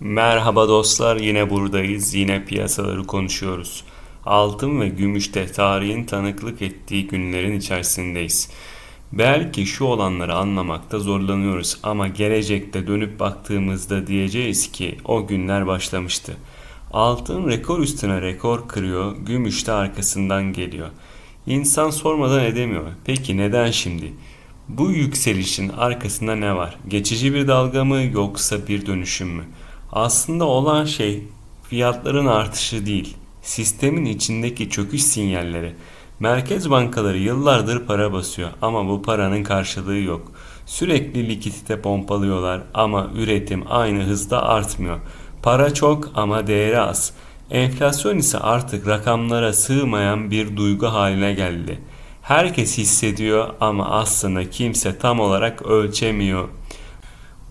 Merhaba dostlar, yine buradayız. Yine piyasaları konuşuyoruz. Altın ve gümüşte tarihin tanıklık ettiği günlerin içerisindeyiz. Belki şu olanları anlamakta zorlanıyoruz ama gelecekte dönüp baktığımızda diyeceğiz ki o günler başlamıştı. Altın rekor üstüne rekor kırıyor, gümüş de arkasından geliyor. İnsan sormadan edemiyor. Peki neden şimdi? Bu yükselişin arkasında ne var? Geçici bir dalga mı yoksa bir dönüşüm mü? Aslında olan şey fiyatların artışı değil, sistemin içindeki çöküş sinyalleri. Merkez bankaları yıllardır para basıyor ama bu paranın karşılığı yok. Sürekli likidite pompalıyorlar ama üretim aynı hızda artmıyor. Para çok ama değeri az. Enflasyon ise artık rakamlara sığmayan bir duygu haline geldi. Herkes hissediyor ama aslında kimse tam olarak ölçemiyor.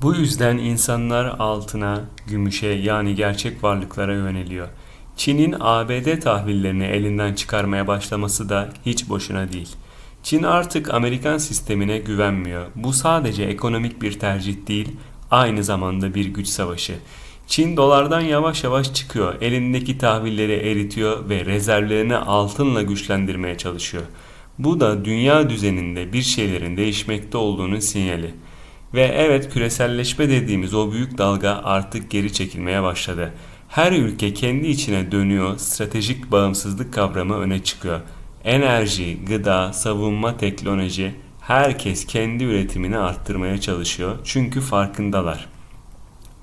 Bu yüzden insanlar altına, gümüşe yani gerçek varlıklara yöneliyor. Çin'in ABD tahvillerini elinden çıkarmaya başlaması da hiç boşuna değil. Çin artık Amerikan sistemine güvenmiyor. Bu sadece ekonomik bir tercih değil, aynı zamanda bir güç savaşı. Çin dolardan yavaş yavaş çıkıyor, elindeki tahvilleri eritiyor ve rezervlerini altınla güçlendirmeye çalışıyor. Bu da dünya düzeninde bir şeylerin değişmekte olduğunun sinyali. Ve evet küreselleşme dediğimiz o büyük dalga artık geri çekilmeye başladı. Her ülke kendi içine dönüyor, stratejik bağımsızlık kavramı öne çıkıyor. Enerji, gıda, savunma, teknoloji herkes kendi üretimini arttırmaya çalışıyor çünkü farkındalar.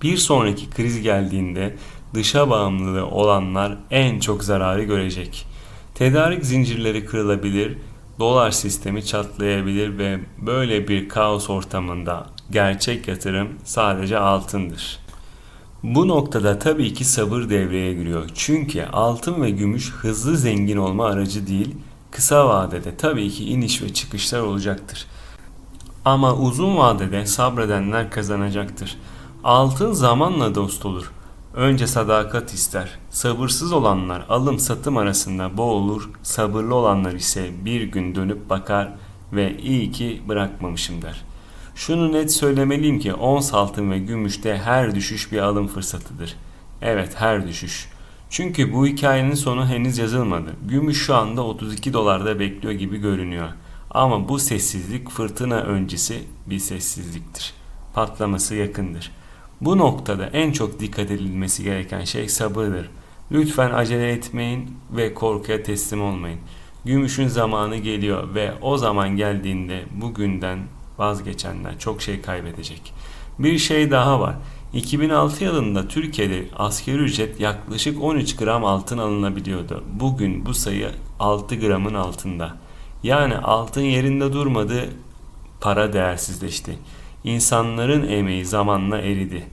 Bir sonraki kriz geldiğinde dışa bağımlılığı olanlar en çok zararı görecek. Tedarik zincirleri kırılabilir, dolar sistemi çatlayabilir ve böyle bir kaos ortamında gerçek yatırım sadece altındır. Bu noktada tabii ki sabır devreye giriyor. Çünkü altın ve gümüş hızlı zengin olma aracı değil, kısa vadede tabii ki iniş ve çıkışlar olacaktır. Ama uzun vadede sabredenler kazanacaktır. Altın zamanla dost olur. Önce sadakat ister. Sabırsız olanlar alım satım arasında boğulur, sabırlı olanlar ise bir gün dönüp bakar ve iyi ki bırakmamışım der. Şunu net söylemeliyim ki ons altın ve gümüşte her düşüş bir alım fırsatıdır. Evet her düşüş. Çünkü bu hikayenin sonu henüz yazılmadı. Gümüş şu anda 32 dolarda bekliyor gibi görünüyor. Ama bu sessizlik fırtına öncesi bir sessizliktir. Patlaması yakındır. Bu noktada en çok dikkat edilmesi gereken şey sabırdır. Lütfen acele etmeyin ve korkuya teslim olmayın. Gümüşün zamanı geliyor ve o zaman geldiğinde bugünden vazgeçenler çok şey kaybedecek. Bir şey daha var. 2006 yılında Türkiye'de askeri ücret yaklaşık 13 gram altın alınabiliyordu. Bugün bu sayı 6 gramın altında. Yani altın yerinde durmadı, para değersizleşti. İnsanların emeği zamanla eridi.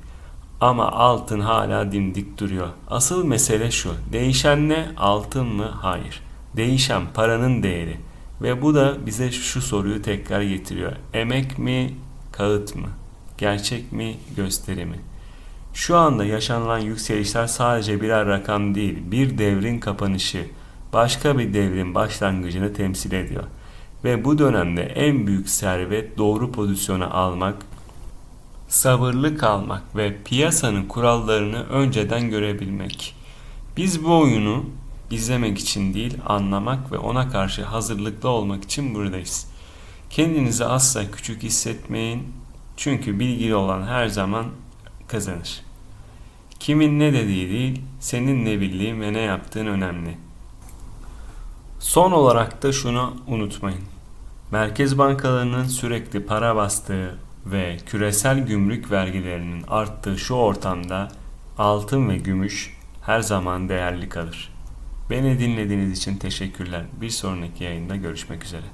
Ama altın hala dimdik duruyor. Asıl mesele şu. Değişen ne? Altın mı? Hayır. Değişen paranın değeri. Ve bu da bize şu soruyu tekrar getiriyor. Emek mi? Kağıt mı? Gerçek mi? Gösteri mi? Şu anda yaşanılan yükselişler sadece birer rakam değil, bir devrin kapanışı, başka bir devrin başlangıcını temsil ediyor. Ve bu dönemde en büyük servet doğru pozisyona almak, sabırlı kalmak ve piyasanın kurallarını önceden görebilmek. Biz bu oyunu izlemek için değil, anlamak ve ona karşı hazırlıklı olmak için buradayız. Kendinizi asla küçük hissetmeyin. Çünkü bilgili olan her zaman kazanır. Kimin ne dediği değil, senin ne bildiğin ve ne yaptığın önemli. Son olarak da şunu unutmayın. Merkez bankalarının sürekli para bastığı ve küresel gümrük vergilerinin arttığı şu ortamda altın ve gümüş her zaman değerli kalır. Beni dinlediğiniz için teşekkürler. Bir sonraki yayında görüşmek üzere.